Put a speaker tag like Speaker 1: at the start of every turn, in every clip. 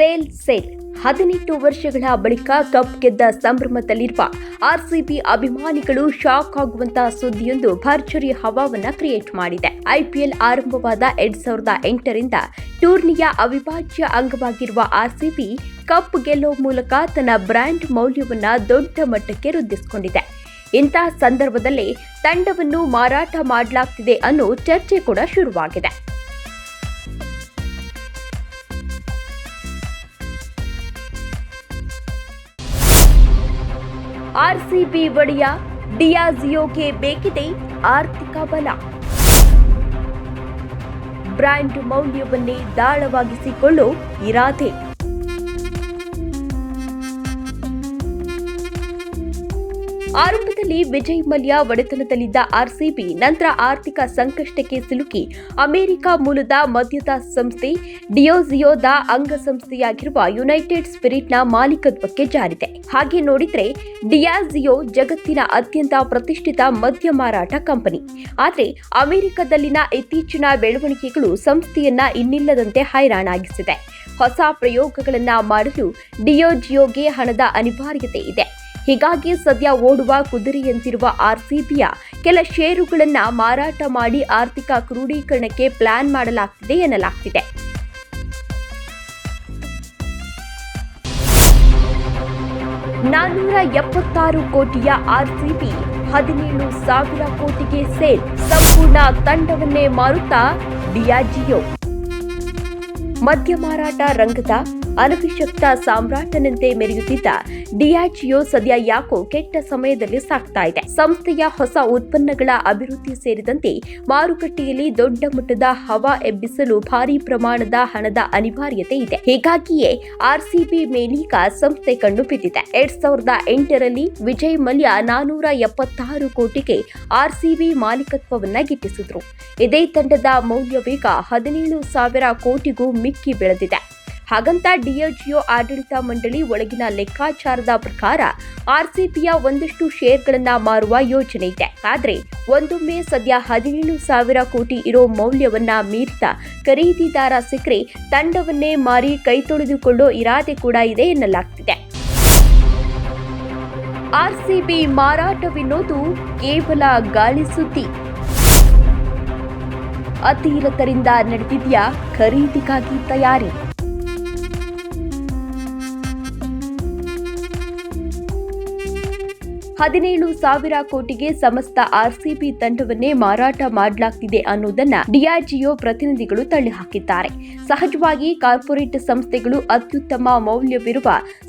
Speaker 1: Sale sale. ಹದಿನೆಂಟು ವರ್ಷಗಳ ಬಳಿಕ ಕಪ್ ಗೆದ್ದ ಸಂಭ್ರಮದಲ್ಲಿರುವ ಆರ್ಸಿಬಿ ಅಭಿಮಾನಿಗಳು ಶಾಕ್ ಆಗುವಂತಹ ಸುದ್ದಿಯೊಂದು ಭರ್ಜರಿ ಹವಾವನ್ನ ಕ್ರಿಯೇಟ್ ಮಾಡಿದೆ. ಐಪಿಎಲ್ ಆರಂಭವಾದ ಎರಡ್ ಸಾವಿರದ ಎಂಟರಿಂದ ಟೂರ್ನಿಯ ಅವಿಭಾಜ್ಯ ಅಂಗವಾಗಿರುವ ಆರ್ಸಿಬಿ ಕಪ್ ಗೆಲ್ಲುವ ಮೂಲಕ ತನ್ನ ಬ್ರ್ಯಾಂಡ್ ಮೌಲ್ಯವನ್ನ ದೊಡ್ಡ ಮಟ್ಟಕ್ಕೆ ವೃದ್ಧಿಸಿಕೊಂಡಿದೆ. ಇಂತಹ ಸಂದರ್ಭದಲ್ಲಿ ತಂಡವನ್ನು ಮಾರಾಟ ಮಾಡಲಾಗ್ತಿದೆ ಅನ್ನೋ ಚರ್ಚೆ ಕೂಡ ಶುರುವಾಗಿದೆ. ಆರ್ಸಿಬಿ ಒಡೆಯ ಡಿಯಾಜಿಯೋಗೆ ಬೇಕಿದೆ ಆರ್ಥಿಕ ಬಲ. ಬ್ರ್ಯಾಂಡ್ ಮೌಲ್ಯವನ್ನೇ ದಾಳವಾಗಿಸಿಕೊಳ್ಳೋ ಇರಾದೆ. ಆರಂಭದಲ್ಲಿ ವಿಜಯ್ ಮಲ್ಯ ಒಡೆತನದಲ್ಲಿದ್ದ ಆರ್ಸಿಬಿ, ನಂತರ ಆರ್ಥಿಕ ಸಂಕಷ್ಟಕ್ಕೆ ಸಿಲುಕಿ ಅಮೆರಿಕ ಮೂಲದ ಮದ್ಯದ ಸಂಸ್ಥೆ ಡಿಯೋಜಿಯೋದ ಅಂಗಸಂಸ್ಥೆಯಾಗಿರುವ ಯುನೈಟೆಡ್ ಸ್ಪಿರಿಟ್ನ ಮಾಲೀಕತ್ವಕ್ಕೆ ಜಾರಿದೆ. ಹಾಗೆ ನೋಡಿದ್ರೆ ಡಿಯಾಜಿಯೋ ಜಗತ್ತಿನ ಅತ್ಯಂತ ಪ್ರತಿಷ್ಠಿತ ಮದ್ಯ ಮಾರಾಟ ಕಂಪನಿ. ಆದರೆ ಅಮೆರಿಕದಲ್ಲಿನ ಇತ್ತೀಚಿನ ಬೆಳವಣಿಗೆಗಳು ಸಂಸ್ಥೆಯನ್ನ ಇನ್ನಿಲ್ಲದಂತೆ ಹೈರಾಣಾಗಿಸಿದೆ. ಹೊಸ ಪ್ರಯೋಗಗಳನ್ನು ಮಾಡಲು ಡಿಯೋಜಿಯೋಗೆ ಹಣದ ಅನಿವಾರ್ಯತೆ ಇದೆ. ಹೀಗಾಗಿ ಸದ್ಯ ಓಡುವ ಕುದುರೆಯಂತಿರುವ ಆರ್ಸಿಬಿಯ ಕೆಲ ಷೇರುಗಳನ್ನ ಮಾರಾಟ ಮಾಡಿ ಆರ್ಥಿಕ ಕ್ರೋಢೀಕರಣಕ್ಕೆ ಪ್ಲಾನ್ ಮಾಡಲಾಗ್ತಿದೆ ಎನ್ನಲಾಗ್ತಿದೆ. ನಾನ್ನೂರ ಎಪ್ಪತ್ತಾರು ಕೋಟಿಯ ಆರ್ಸಿಬಿ ಹದಿನೇಳು ಸಾವಿರ ಕೋಟಿಗೆ ಸೇಲ್ ಸಂಪೂರ್ಣ ತಂಡವನ್ನೇ ಮಾರುತ್ತಾ ಡಿಯಾಜಿಯೋ ಮದ್ಯ ಮಾರಾಟ ರಂಗದ ಅನಭಿಷಕ್ತ ಸಾಮ್ರಾಟನಂತೆ ಮೆರೆಯುತ್ತಿದ್ದ ಡಿಆರ್ಜಿಒ ಸದ್ಯ ಯಾಕೋ ಕೆಟ್ಟ ಸಮಯದಲ್ಲಿ ಸಾಕ್ತಾ ಇದೆ. ಸಂಸ್ಥೆಯ ಹೊಸ ಉತ್ಪನ್ನಗಳ ಅಭಿವೃದ್ಧಿ ಸೇರಿದಂತೆ ಮಾರುಕಟ್ಟೆಯಲ್ಲಿ ದೊಡ್ಡ ಮಟ್ಟದ ಹವಾ ಎಬ್ಬಿಸಲು ಭಾರಿ ಪ್ರಮಾಣದ ಹಣದ ಅನಿವಾರ್ಯತೆ ಇದೆ. ಹೀಗಾಗಿಯೇ ಆರ್ಸಿಬಿ ಮೇಲೀಗ ಸಂಸ್ಥೆ ಕಣ್ಣು ಬಿದ್ದಿದೆ. ಎರಡ್ ಸಾವಿರದ ಎಂಟರಲ್ಲಿ ವಿಜಯ್ ಮಲ್ಯ ನಾನೂರ ಎಪ್ಪತ್ತಾರು ಕೋಟಿಗೆ ಆರ್ಸಿಬಿ ಮಾಲೀಕತ್ವವನ್ನ ಗಿಟ್ಟಿಸಿದ್ರು. ಇದೇ ತಂಡದ ಮೌಲ್ಯವೀಗ ಹದಿನೇಳು ಸಾವಿರ ಕೋಟಿಗೂ ಮಿಕ್ಕಿ ಬೆಳೆದಿದೆ. ಹಾಗಂತ ಡಿಎಚ್ಒ ಆಡಳಿತ ಮಂಡಳಿ ಒಳಗಿನ ಲೆಕ್ಕಾಚಾರದ ಪ್ರಕಾರ ಆರ್ಸಿಬಿಯ ಒಂದಷ್ಟು ಶೇರ್ಗಳನ್ನ ಮಾರುವ ಯೋಜನೆ ಇದೆ. ಆದರೆ ಒಂದೊಮ್ಮೆ ಸದ್ಯ ಹದಿನೇಳು ಸಾವಿರ ಕೋಟಿ ಇರೋ ಮೌಲ್ಯವನ್ನ ಮೀರಿದ ಖರೀದಿದಾರ ಸಿಕ್ಕರೆ ತಂಡವನ್ನೇ ಮಾರಿ ಕೈ ತೊಳೆದುಕೊಳ್ಳೋ ಇರಾದೆ ಕೂಡ ಇದೆ ಎನ್ನಲಾಗ್ತಿದೆ. ಆರ್ಸಿಬಿ ಮಾರಾಟವೆನ್ನೋದು ಕೇವಲ ಗಾಳಿ ಸುದ್ದಿ. ಅತಿರತರಿಂದ ನಡೆದಿದೆಯಾ ಖರೀದಿಗಾಗಿ ತಯಾರಿ? ಹದಿನೇಳು ಸಾವಿರ ಕೋಟಿಗೆ ಸಮಸ್ತ ಆರ್ಸಿಬಿ ತಂಡವನ್ನೇ ಮಾರಾಟ ಮಾಡಲಾಗ್ತಿದೆ ಅನ್ನೋದನ್ನ ಡಿಆರ್ಜಿಒ ಪ್ರತಿನಿಧಿಗಳು ತಳ್ಳಿಹಾಕಿದ್ದಾರೆ. ಸಹಜವಾಗಿ ಕಾರ್ಪೊರೇಟ್ ಸಂಸ್ಥೆಗಳು ಅತ್ಯುತ್ತಮ ಮೌಲ್ಯವಿರುವ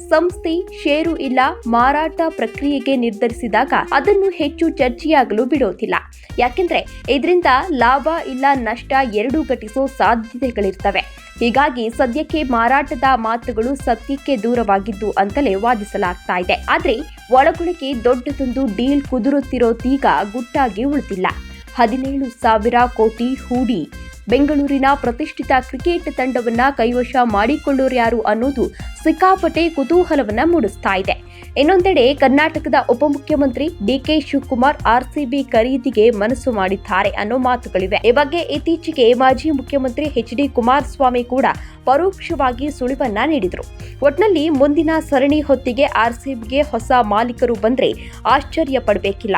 Speaker 1: ಸಂಸ್ಥೆ ಷೇರು ಇಲ್ಲ ಮಾರಾಟ ಪ್ರಕ್ರಿಯೆಗೆ ನಿರ್ಧರಿಸಿದಾಗ ಅದನ್ನು ಹೆಚ್ಚು ಚರ್ಚೆಯಾಗಲು ಬಿಡೋದಿಲ್ಲ. ಯಾಕೆಂದ್ರೆ ಇದರಿಂದ ಲಾಭ ಇಲ್ಲ ನಷ್ಟ ಎರಡೂ ಘಟಿಸೋ ಸಾಧ್ಯತೆಗಳಿರ್ತವೆ. ಹೀಗಾಗಿ ಸದ್ಯಕ್ಕೆ ಮಾರಾಟದ ಮಾತುಗಳು ಸತ್ಯಕ್ಕೆ ದೂರವಾಗಿದ್ದು ಅಂತಲೇ ವಾದಿಸಲಾಗ್ತಾ ಇದೆ. ಆದರೆ ಒಳಗೊಳಗೆ ದೊಡ್ಡದೊಂದು ಡೀಲ್ ಕುದುರುತ್ತಿರೋದೀಗ ಗುಟ್ಟಾಗಿ ಉಳಿದಿಲ್ಲ. ಹದಿನೇಳು ಸಾವಿರ ಕೋಟಿ ಹೂಡಿ ಬೆಂಗಳೂರಿನ ಪ್ರತಿಷ್ಠಿತ ಕ್ರಿಕೆಟ್ ತಂಡವನ್ನ ಕೈವಶ ಮಾಡಿಕೊಳ್ಳೋರು ಯಾರು ಅನ್ನೋದು ಸಿಕ್ಕಾಪಟ್ಟೆ ಕುತೂಹಲವನ್ನ ಮೂಡಿಸ್ತಾ ಇದೆ. ಇನ್ನೊಂದೆಡೆ ಕರ್ನಾಟಕದ ಉಪಮುಖ್ಯಮಂತ್ರಿ ಡಿಕೆ ಶಿವಕುಮಾರ್ ಆರ್ಸಿಬಿ ಖರೀದಿಗೆ ಮನಸ್ಸು ಮಾಡಿದ್ದಾರೆ ಅನ್ನೋ ಮಾತುಗಳಿವೆ. ಈ ಬಗ್ಗೆ ಇತ್ತೀಚೆಗೆ ಮಾಜಿ ಮುಖ್ಯಮಂತ್ರಿ ಎಚ್ ಡಿ ಕುಮಾರಸ್ವಾಮಿ ಕೂಡ ಪರೋಕ್ಷವಾಗಿ ಸುಳಿವನ್ನ ನೀಡಿದರು. ಒಟ್ನಲ್ಲಿ ಮುಂದಿನ ಸರಣಿ ಹೊತ್ತಿಗೆ ಆರ್ಸಿಬಿಗೆ ಹೊಸ ಮಾಲೀಕರು ಬಂದ್ರೆ ಆಶ್ಚರ್ಯ ಪಡಬೇಕಿಲ್ಲ.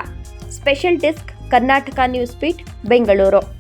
Speaker 1: ಸ್ಪೆಷಲ್ ಡೆಸ್ಕ್ ಕರ್ನಾಟಕ ನ್ಯೂಸ್ ಪೀಟ್ ಬೆಂಗಳೂರು.